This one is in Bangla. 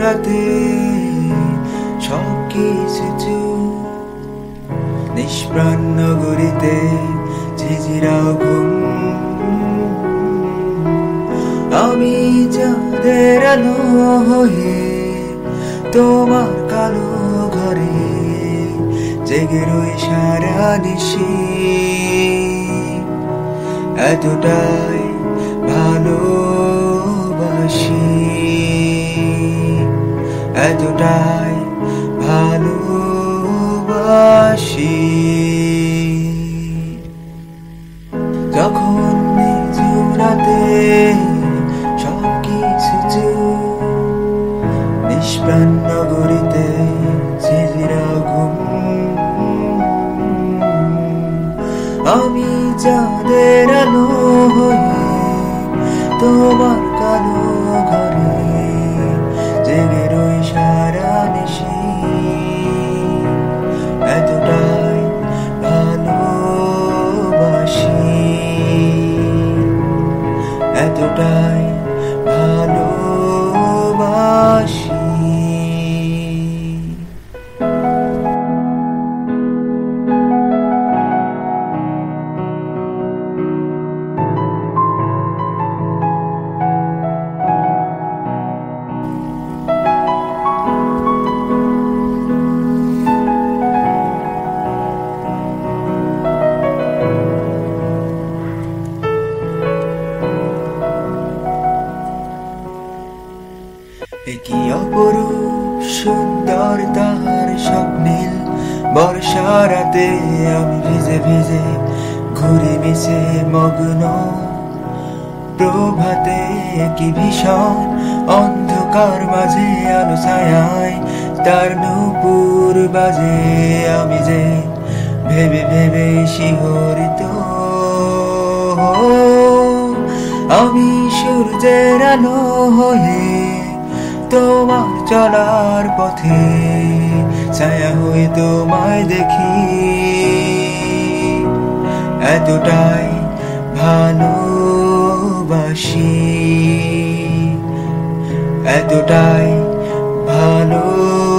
রাতে সব কিছু নিষ্প্রাণ নগরীতে ঝিঝিরা ঘুম। আমি যাদের আলো হয়ে তোমার কালো ঘরে জেগে রই সারা নিশি। এতটাই ভালোবাসি এতটাই ভালোবাসি। যখন রাতে সব নিষ্প্রাণ নগরীতে ঘুম আমি যাদের আলো তোমার কালো জেগে রই সারা নিশি এতটাই এতটাই ভালোবাসি। কি অপরূপ সুন্দর তাহার স্বপ্নীল বর্ষা রাতে আমি ভিজে ভিজে ঘুরে মিশে মগ্ন। প্রভাতে কি ভীষণ অন্ধকার মাঝে আলো ছায়ায় তার নূপুর বাজে আমি যে ভেবে ভেবে শিহরিত। আমি সূর্যের আলো হয়ে তোমার চলার পথে ছায়া হয়ে তোমায় দেখি। এতটাই ভালোবাসি এতটাই ভালোবাসি।